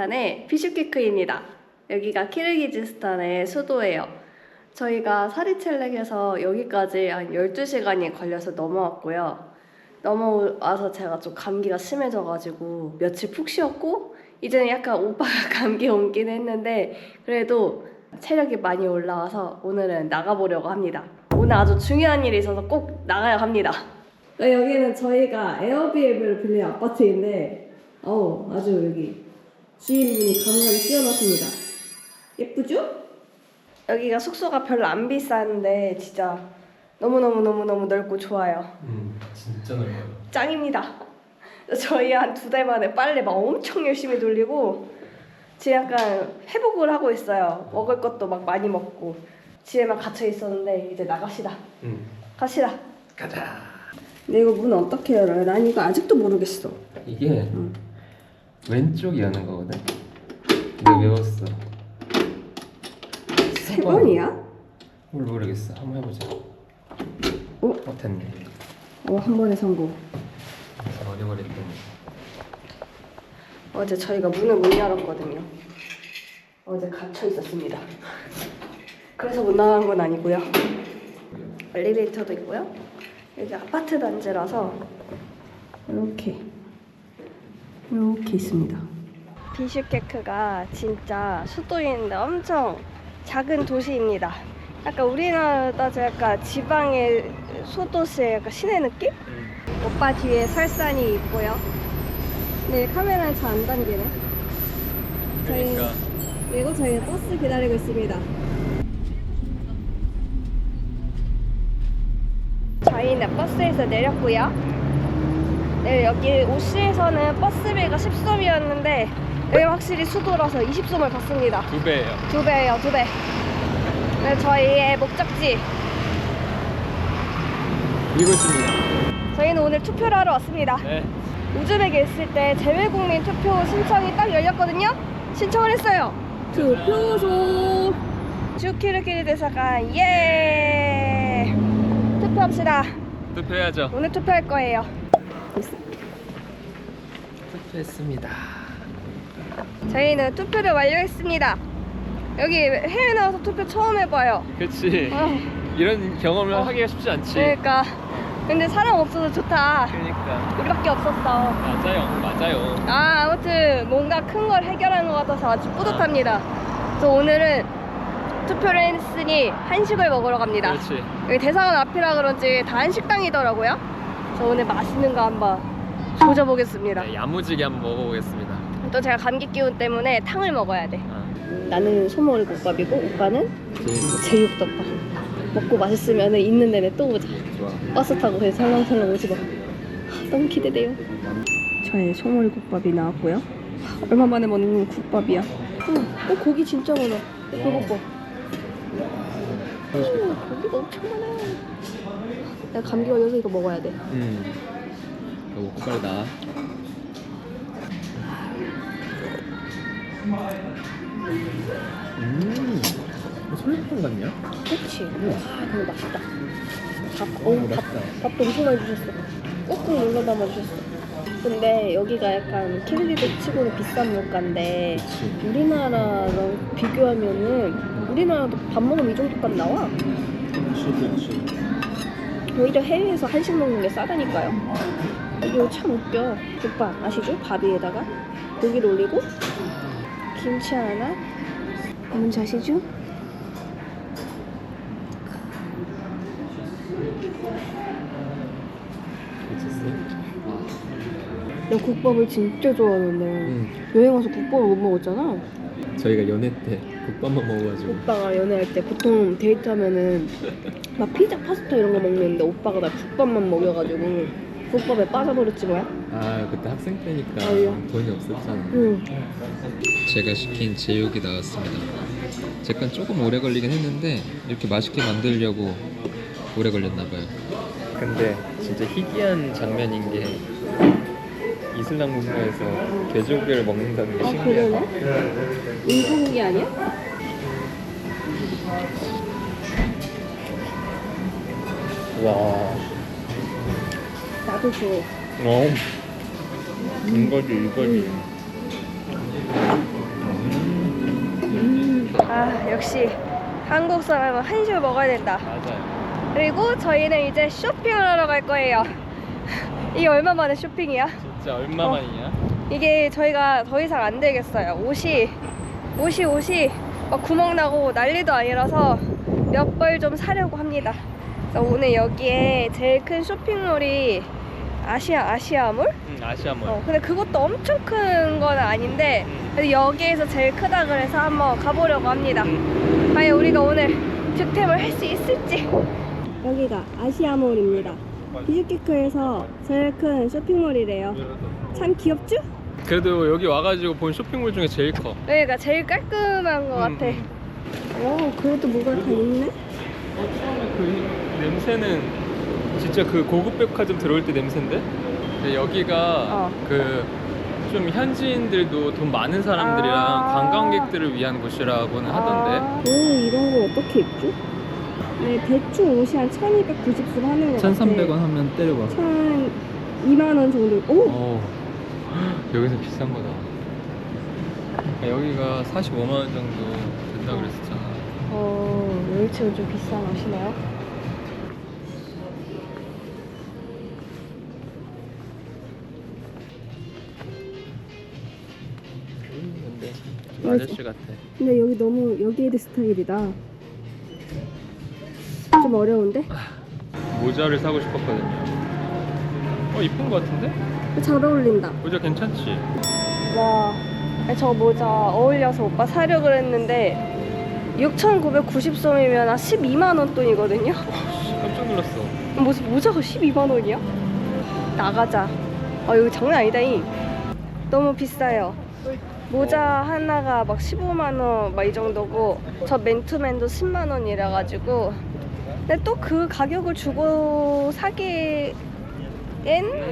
키르기즈스탄의 피슈케크입니다. 여기가 키르기즈스탄의 수도예요. 저희가 사리첼렉에서 여기까지 한 12시간이 걸려서 넘어왔고요. 넘어와서 제가 좀 감기가 심해져가지고 며칠 푹 쉬었고 이제는 약간 오빠가 감기 옮긴 했는데 그래도 체력이 많이 올라와서 오늘은 나가보려고 합니다. 오늘 아주 중요한 일이 있어서 꼭 나가야 합니다. 네, 여기는 저희가 에어비앤비를 빌린 아파트인데 어우 아주 여기 주인분이 감각이 뛰어나십니다. 예쁘죠? 여기가 숙소가 별로 안 비싼데 진짜 너무너무너무너무 넓고 좋아요. 음 진짜 넓어요. 짱입니다. 저희 한 두 달 만에 빨래 막 엄청 열심히 돌리고 지금 약간 회복을 하고 있어요. 먹을 것도 막 많이 먹고 집에만 갇혀 있었는데 이제 나갑시다. 음 갑시다. 가자. 근데 이거 문 어떻게 열어요? 난 이거 아직도 모르겠어. 이게 응. 왼쪽이 하는 거거든. 내가 외웠어. 세 번이야? 뭘 모르겠어. 한번 해보자. 어? 어 됐네. 어, 한 번에 성공. 어려워랬더니. 어제 저희가 문을 못 열었거든요. 어제 갇혀 있었습니다. 그래서 못 나간 건 아니고요. 엘리베이터도 있고요. 여기 아파트 단지라서 이렇게 이렇게 있습니다. 비슈케크가 진짜 수도인데 엄청 작은 도시입니다. 약간 우리나라 따져 약간 지방의 소도시의 약간 시내 느낌? 오빠 뒤에 설산이 있고요. 네, 카메라에 잘 안 담기네. 저희, 그리고 저희 버스 기다리고 있습니다. 저희는 버스에서 내렸고요. 네, 여기 오시에서는 버스비가 10솜이었는데 여기 확실히 수도라서 20솜을 받습니다. 두 배예요. 두 배예요, 두 배. 네, 저희의 목적지. 이곳입니다. 저희는 오늘 투표를 하러 왔습니다. 네. 우즈벡에 있을 때 재외국민 투표 신청이 딱 열렸거든요. 신청을 했어요. 투표소 주키르키르 대사관 예 투표합시다. 투표해야죠. 오늘 투표할 거예요. 투표했습니다. 저희는 투표를 완료했습니다. 여기 해외 나와서 투표 처음 해봐요. 그렇지. 아, 이런 경험을 어. 하기가 쉽지 않지. 그러니까 근데 사람 없어서 좋다. 그러니까. 우리밖에 없었어. 맞아요. 맞아요. 아 아무튼 뭔가 큰 걸 해결한 것 같아서 아주 뿌듯합니다. 그래서 오늘은 투표를 했으니 한식을 먹으러 갑니다. 그렇지. 여기 대사관 앞이라 그런지 다 한식당이더라고요. 그래서 오늘 맛있는 거 한번 조져보겠습니다. 네, 야무지게 한번 먹어보겠습니다. 또 제가 감기 기운 때문에 탕을 먹어야 돼. 아, 나는 소머리 국밥이고 오빠는 제일 제육덮밥. 먹고 맛있으면 있는 내내 또 오자. 좋아. 버스 타고 그냥 설렁설렁 오지 마. 하, 너무 기대돼요. 저의 소머리 국밥이 나왔고요. 하, 얼마 만에 먹는 국밥이야. 어, 어 고기 진짜 많아. 오, 고기가 엄청 많아요. 내가 감기 걸려서 이거 먹어야 돼. 음. 이거 먹고 빨리 나. 음. 솔잎탕 같냐? 그치? 와, 이거 맛있다. 밥, 어우, 밥, 맛있다. 밥도 엄청 많이 주셨어. 꾹꾹 눌러 담아 주셨어. 근데 여기가 약간 키르기즈 치고는 비싼 물가인데 그치. 우리나라랑 비교하면은 우리나라도 밥 먹으면 이 정도까지 나와. 그치, 그치. 오히려 해외에서 한식 먹는 게 싸다니까요. 이거 참 웃겨. 오빠 아시죠? 밥 위에다가 고기를 올리고 김치 하나. 뭔지 아시죠? 미쳤어? 나 국밥을 진짜 좋아하는데 응. 여행 와서 국밥을 못 먹었잖아. 저희가 연애 때 국밥만 먹어가지고. 오빠가 연애할 때 보통 데이트하면은 막 피자, 파스타 이런 거 먹는데 오빠가 나 국밥만 먹여가지고 국밥에 빠져버렸지 뭐야? 아 그때 학생 때니까 아니요. 돈이 없었잖아. 응. 제가 시킨 제육이 나왔습니다. 잠깐 조금 오래 걸리긴 했는데 이렇게 맛있게 만들려고 오래 걸렸나 봐요. 근데 진짜 희귀한 장면인 게 이슬람 문화에서 돼지고기를 먹는다는 게 아 신기하다. 그러네? 인도국이 아니야? 와. 나도 줘. 어. 이거지 이거지. 아 역시 한국 사람은 한식을 먹어야 된다. 맞아요. 그리고 저희는 이제 쇼핑을 하러 갈 거예요. 이게 얼마 만에 쇼핑이야? 진짜 얼마만이냐? 이게 저희가 더 이상 안 되겠어요. 옷이 옷이 옷이 막 구멍 나고 난리도 아니라서 몇 벌 좀 사려고 합니다. 그래서 오늘 여기에 제일 큰 쇼핑몰이 아시아 아시아몰? 응 아시아몰. 어, 근데 그것도 엄청 큰 건 아닌데 음. 그래도 여기에서 제일 크다 그래서 한번 가보려고 합니다. 음. 과연 우리가 오늘 득템을 할 수 있을지. 여기가 아시아몰입니다. 비즈키크에서 제일 큰 쇼핑몰이래요. 참 귀엽죠? 그래도 여기 와가지고 본 쇼핑몰 중에 제일 커. 여기가 제일 깔끔한 것 음, 같아. 음. 오, 그래도 뭐가 다 있네? 어, 처음에 그 냄새는 진짜 그 고급 백화점 들어올 때 냄새인데? 근데 여기가 어. 그좀 현지인들도 돈 많은 사람들이랑 아. 관광객들을 위한 곳이라고는 하던데. 아, 오, 이런 거 어떻게 입죠? 네, 대충 옷이 한 1290씩 하는 것 같아. 하면 때려봐. 1 2만 원 정도. 오! 어. 여기서 비싼 거다. 그러니까 여기가 45만 원 정도 된다 그랬었잖아. 어, 멸치는 좀 비싼 옷이네요. 근데 좀 아저씨 같아. 근데 여기 너무 여기에드 스타일이다. 좀 어려운데? 모자를 사고 싶었거든요. 어 이쁜 거 같은데? 잘 어울린다. 모자 괜찮지? 와, 저 모자 어울려서 오빠 사려 그랬는데 6,990솜이면 한 12만 원 돈이거든요. 씨, 깜짝 놀랐어. 무슨 모자가 12만 원이야? 나가자. 아 여기 장난 아니다잉. 너무 비싸요. 모자 하나가 막 15만 원 막 이 정도고 저 맨투맨도 10만 원이라 가지고 근데 또 그 가격을 주고 사기엔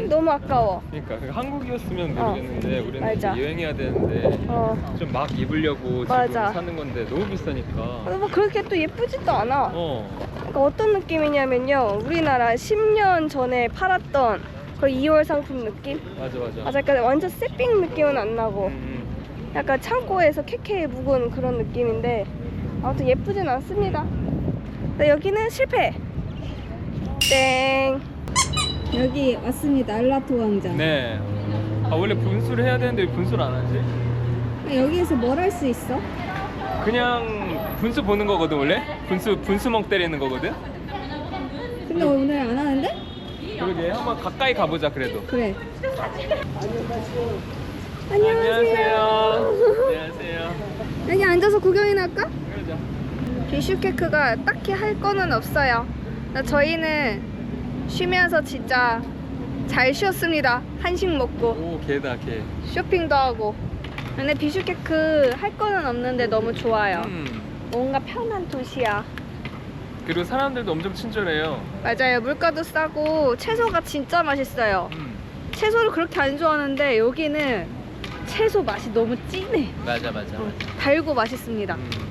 너무 아까워. 그러니까 그 한국이었으면 어, 모르겠는데 우리는 맞아. 이제 여행해야 되는데 어. 좀 막 입으려고 맞아. 지금 사는 건데 너무 비싸니까. 근데 뭐 그렇게 또 예쁘지도 않아. 어. 그러니까 어떤 느낌이냐면요. 우리나라 10년 전에 팔았던 그 2월 상품 느낌? 맞아 맞아. 아, 약간 완전 새삥 느낌은 안 나고 음, 약간 창고에서 캐캐 묵은 그런 느낌인데 아무튼 예쁘진 않습니다. 근데 여기는 실패. 땡. 여기 왔습니다. 알라토 광장. 음. 네. 아 원래 분수를 해야 되는데 왜 분수를 안 하지? 여기에서 뭘 할 수 있어? 그냥 분수 보는 거거든 원래? 분수 분수멍 때리는 거거든? 근데 오늘 안 하는데? 그러게 한번 가까이 가보자 그래도. 그래. 안녕하세요. 안녕하세요. 여기 앉아서 구경이나 할까? 그러자. 비슈케크가 딱히 할 거는 없어요. 저희는 쉬면서 진짜 잘 쉬었습니다. 한식 먹고 오 개다 개. 쇼핑도 하고. 근데 비슈케크 할 거는 없는데 너무 좋아요. 음. 뭔가 편한 도시야. 그리고 사람들도 엄청 친절해요. 맞아요. 물가도 싸고 채소가 진짜 맛있어요. 음. 채소를 그렇게 안 좋아하는데 여기는 채소 맛이 너무 진해. 맞아 맞아. 어, 달고 맛있습니다. 음.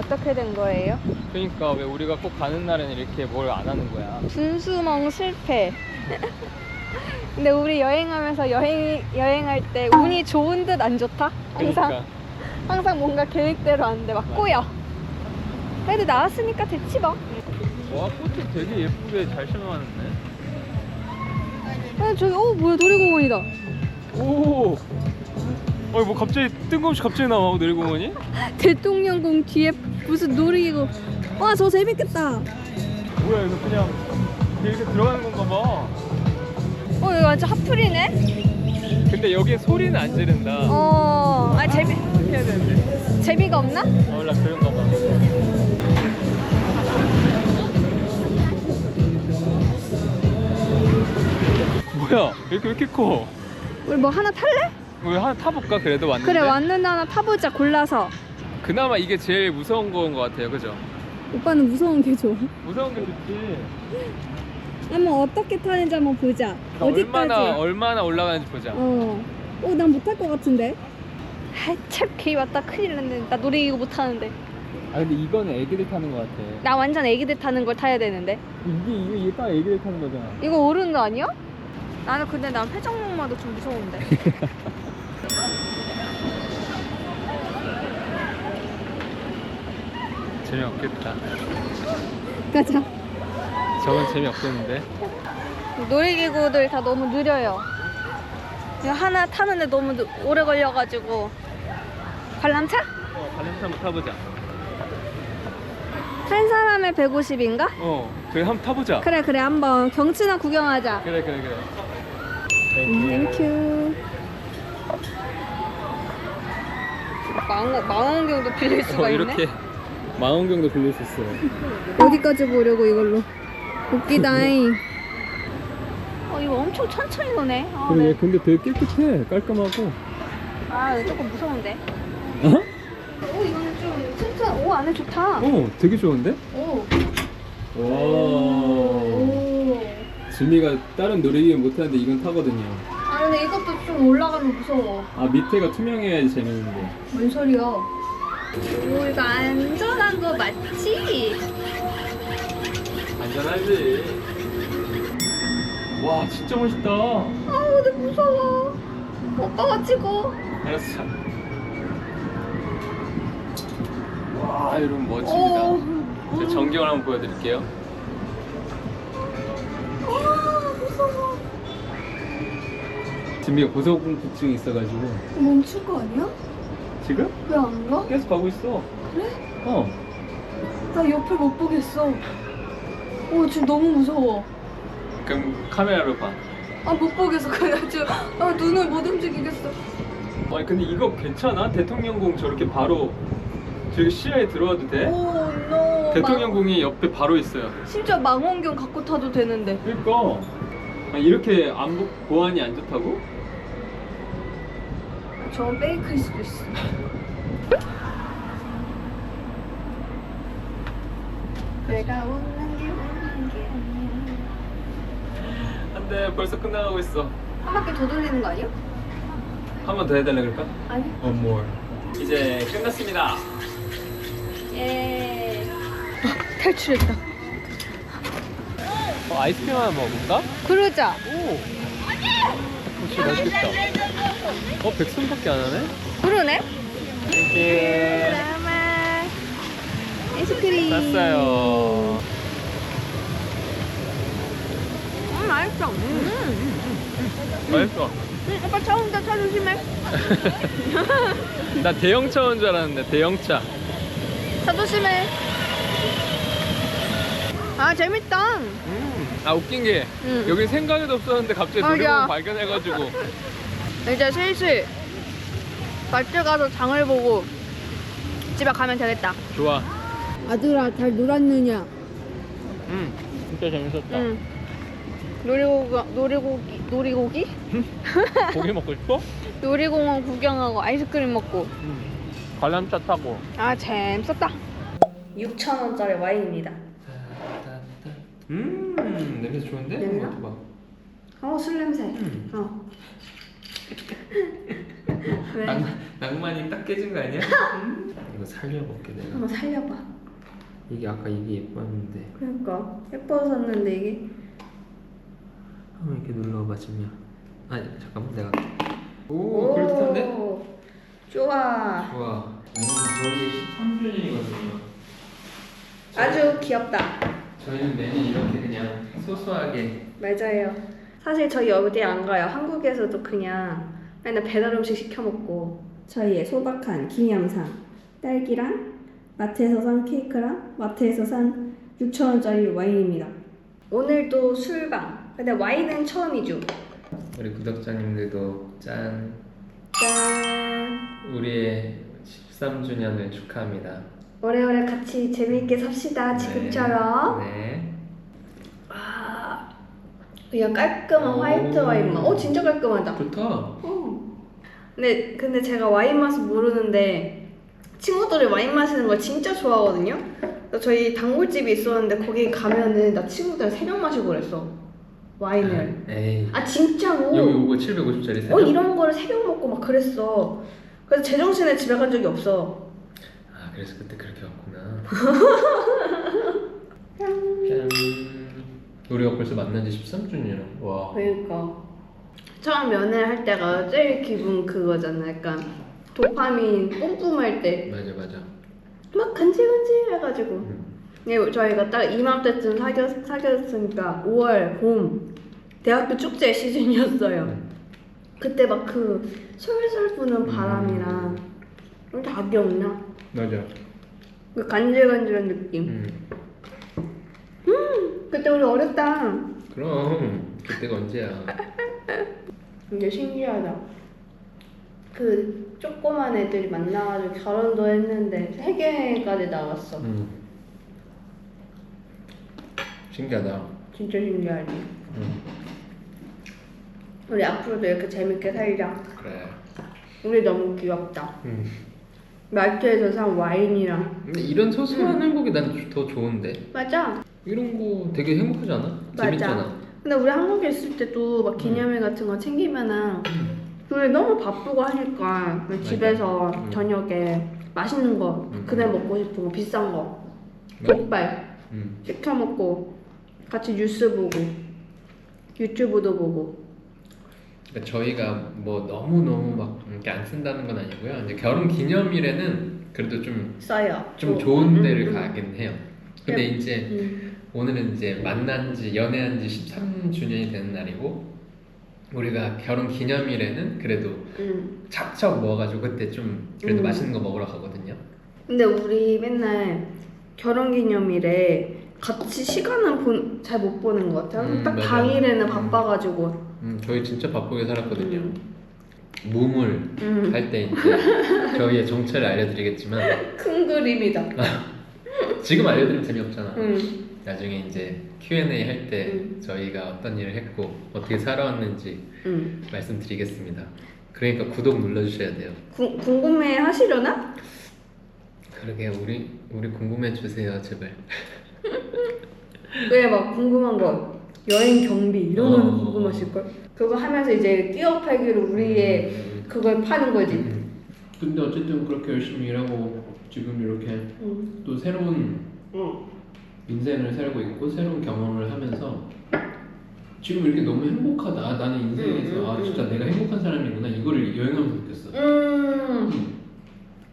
어떻게 된 거예요? 그러니까 왜 우리가 꼭 가는 날에는 이렇게 뭘 안 하는 거야? 분수멍 실패. 근데 우리 여행하면서 여행 여행할 때 운이 좋은 듯 안 좋다. 항상 그러니까. 항상 뭔가 계획대로 안 돼. 막 맞아. 꼬여. 그래도 나왔으니까 됐지 뭐. 와 꽃이 되게 예쁘게 잘 심어놨네. 아, 저기 어 뭐야 놀이공원이다. 오. 어이 뭐 갑자기 뜬금없이 갑자기 나와 놀이공원이? 대통령궁 뒤에 무슨 놀이기구. 와 저 재밌겠다. 뭐야 이거 그냥 이렇게 들어가는 건가 봐. 어 여기 완전 핫플이네. 근데 여기 소리는 안 지른다. 어. 아 재미 해야 되는데. 재미가 없나? 어, 몰라 그런가 봐. 뭐야? 이렇게 왜 이렇게 커? 우리 뭐 하나 탈래? 우리 하나 타볼까? 그래도 왔는데. 그래 왔는데 하나 타보자 골라서. 그나마 이게 제일 무서운 거인 것 같아요, 그죠? 오빠는 무서운 게 좋아. 무서운 게 좋지. 한번 어떻게 타는지 한번 보자. 얼마나 얼마나 올라가는지 보자. 어. 어, 난 못할 것 같은데. 아, 참 괜히 왔다 큰일 났네. 나 놀이기구 못 타는데. 아 근데 이거는 애기들 타는 거 같아. 나 완전 애기들 타는 걸 타야 되는데. 이게 이게 이게 딱 애기들 타는 거잖아. 이거 어른 거 아니야? 나는 근데 난 회전목마도 좀 무서운데. 재미없겠다. 가자. 저건 재미없겠는데? 놀이기구들 다 너무 느려요. 하나 타는데 너무 느- 오래 걸려가지고. 관람차? 어, 발렌타 한번 타보자. 한 사람에 150인가? 어, 그래 한번 타보자. 그래 그래 한번 경치나 구경하자. 그래 그래 그래. 음, 땡큐. 망, 망원경도 빌릴 수가 어, 있네. 이렇게 망원경도 빌릴 수 있어. 어디까지 보려고 이걸로. 웃기다잉. 어 이거 엄청 천천히 노네. 아, 그래, 네. 근데 되게 깨끗해, 깔끔하고. 아 이거 조금 무서운데. 어? 오 이거는 좀 진짜 오 안에 좋다. 어, 되게 좋은데? 오. 와. 오. 지미가 다른 놀이기구 못하는데 이건 타거든요. 아 근데 이것도 좀 올라가면 무서워. 아 밑에가 투명해야지 재밌는데. 뭔 소리야? 오 이거 안전한 거 맞지? 안전하지. 와 진짜 멋있다. 아 근데 무서워. 오빠가 찍어. 알았어. 와 여러분 오. 멋집니다. 제 전경을 한번 보여드릴게요. 아 무서워. 지미가 고소공포증이 있어가지고 멈출 거 아니야? 지금 왜 안 가? 계속 가고 있어. 그래? 어. 나 옆을 못 보겠어. 오 지금 너무 무서워. 그럼 카메라로 봐. 아 못 보겠어. 그냥 지금 아, 눈을 못 움직이겠어. 아니 근데 이거 괜찮아? 대통령궁 저렇게 바로 저기 시야에 들어와도 돼? 오 노. 대통령궁이 옆에 바로 있어요. 진짜 망원경 갖고 타도 되는데. 그러니까 아니, 이렇게 안 보, 보안이 안 좋다고? 저건 페이크일 수도 있어. 내가 원한 게 원한 게 아니야. 안돼 벌써 끝나가고 있어. 한 바퀴 더 돌리는 거 아니야? 한 번 더 해달라 그럴까? 아니. One more. 이제 끝났습니다. 예. 탈출했다. 어, 아이스크림 하나 먹어볼까? 그러자. 오. 어, 진짜 맛있겠다. 어 백순밖에 안 하네? 그러네. 땡큐. 아이스크림. 땄어요. 음 맛있어. 음. 맛있어. 음, 오빠 차 온다. 차 조심해. 나 대형차 온 줄 알았는데 대형차. 차 조심해. 아 재밌다. 음. 아 웃긴 게 응. 여기 생각에도 없었는데 갑자기 맞아. 놀이공원 발견해가지고 이제 슬슬 마트 가서 장을 보고 집에 가면 되겠다. 좋아. 아들아 잘 놀았느냐? 음. 진짜 재밌었다. 응. 놀이고기 놀이고기 놀이고기? 고기 먹고 싶어? 놀이공원 구경하고 아이스크림 먹고. 음. 관람차 타고. 아 재밌었다. 6,000원짜리 와인입니다. 음 냄새 좋은데? 냄새? 먹어봐. 어, 술 냄새. 음. 어. 왜? 낭, 낭만이 딱 깨진 거 아니야? 이거 살려볼게 내가. 한번 살려봐. 이게 아까 이게 예뻤는데 그러니까 예뻐서 샀는데 이게 한번 이렇게 눌러봐 지미야. 아니 잠깐만 내가. 오, 그럴듯한데? 좋아. 좋아. 저희 13주년이거든요. 아주 귀엽다. 저희는 매년 이렇게 그냥 소소하게 맞아요. 사실 저희 어디 안 가요. 한국에서도 그냥 맨날 배달 음식 시켜 먹고 저희의 소박한 기념상 딸기랑 마트에서 산 케이크랑 마트에서 산 6,000원짜리 와인입니다. 오늘도 술방. 근데 와인은 처음이죠. 우리 구독자님들도 짠 짠. 우리의 13주년을 축하합니다. 오래오래 같이 재미있게 삽시다. 지금처럼. 네. 아, 그냥 깔끔한 오. 화이트 와인 맛. 어, 진짜 깔끔하다. 좋다. 어. 근데 근데 제가 와인 맛을 모르는데 친구들이 와인 마시는 걸 진짜 좋아하거든요. 저희 단골집이 있었는데 거기 가면은 나 친구들 세병 마시고 그랬어. 와인을. 에이. 아 진짜로. 여기 오고 750짜리 어 이런 거를 세 병 먹고 막 그랬어. 그래서 제정신에 집에 간 적이 없어. 아 그래서 그때 그렇게 왔구나. 짠. 짠. 우리가 벌써 만난 지 13주년. 와. 그러니까 처음 연애할 때가 제일 기분 그거잖아. 약간 도파민 뿜뿜할 때 막 맞아 맞아. 간질간질 해가지고. 음. 네, 저희가 딱 이맘때쯤 사귀었, 사귀었으니까 5월 봄 대학교 축제 시즌이었어요. 음. 그때 막 그 솔솔 부는 바람이랑 다 기억나? 맞아. 그 간질간질한 느낌. 음. 그때 우리 어렸다. 그럼 그때가 언제야? 이게 신기하다. 그 조그만 애들이 만나가지고 결혼도 했는데 세계까지 나왔어. 음. 신기하다. 진짜 신기하지. 음. 우리 앞으로도 이렇게 재밌게 살자. 그래. 우리 너무 귀엽다. 음. 마트에서 산 와인이랑. 근데 이런 소소한 행복이 난 더 좋은데. 맞아. 이런 거 되게 행복하지 않아? 맞아. 재밌잖아. 근데 우리 한국에 있을 때도 막 기념일 같은 거 챙기면은 우리 너무 바쁘고 하니까 그 집에서 음. 저녁에 맛있는 거 음. 그날 먹고 싶은 거 비싼 거 맞아. 족발 음. 시켜 먹고 같이 뉴스 보고 유튜브도 보고 그러니까 저희가 뭐 너무 너무 막 이렇게 안 쓴다는 건 아니고요. 이제 결혼 기념일에는 그래도 좀좀 써요. 조- 좋은 음, 데를 음, 가긴 해요. 근데 음. 이제 음. 오늘은 이제 만난 지 연애한 지 13주년이 되는 날이고 우리가 결혼 기념일에는 그래도 음. 척척 모아가지고 그때 좀 그래도 음. 맛있는 거 먹으러 가거든요. 근데 우리 맨날 결혼 기념일에 같이 시간은 잘 못 보는 것 같아요. 음, 딱 맞아. 당일에는 음. 바빠가지고. 음, 저희 진짜 바쁘게 살았거든요. 음. 무물 음. 할때 이제 저희의 정체를 알려드리겠지만 큰 그림이다. 지금 알려드리면 재미없잖아. 음. 나중에 이제 Q&A 할 때 음. 저희가 어떤 일을 했고 어떻게 살아왔는지 음. 말씀드리겠습니다. 그러니까 구독 눌러주셔야 돼요. 구, 궁금해 하시려나? 그러게 우리 우리 궁금해 주세요 제발. 왜 막 궁금한 거 여행 경비 이런 거는 어. 궁금하실 걸? 그거 하면서 이제 끼어 팔기로 우리의 음. 그걸 파는 거지. 음. 근데 어쨌든 그렇게 열심히 일하고 지금 이렇게 응. 또 새로운 응. 인생을 살고 있고 새로운 경험을 하면서 지금 이렇게 너무 행복하다. 나는 인생에서 음, 음, 아 진짜 음. 내가 행복한 사람이구나 이거를 여행하면서 느꼈어. 음.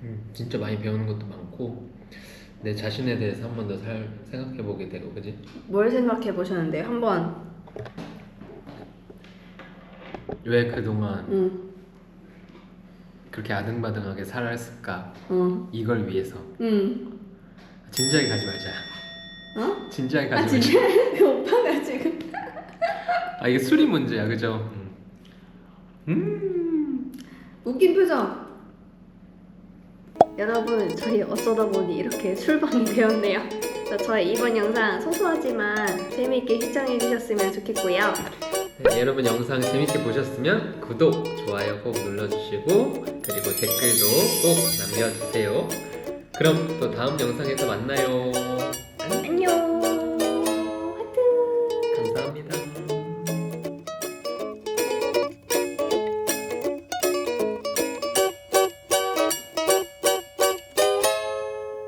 음, 진짜 많이 배우는 것도 많고 내 자신에 대해서 한 번 더 생각해 보게 되고 그지? 뭘 생각해 보셨는데요? 한번. 왜 그동안 응. 그렇게 아등바등하게 살았을까? 응. 이걸 위해서 응. 진지하게 가지 말자. 어? 진지하게 아 가지 진짜 말자. 오빠가 지금. 아 이게 술이 문제야, 그죠? 음. 웃긴 표정. 여러분, 저희 어쩌다 보니 이렇게 술방이 되었네요. 자, 저의 이번 영상 소소하지만 재미있게 시청해 주셨으면 좋겠고요. 네, 여러분 영상 재밌게 보셨으면 구독, 좋아요 꼭 눌러주시고 그리고 댓글도 꼭 남겨주세요. 그럼 또 다음 영상에서 만나요.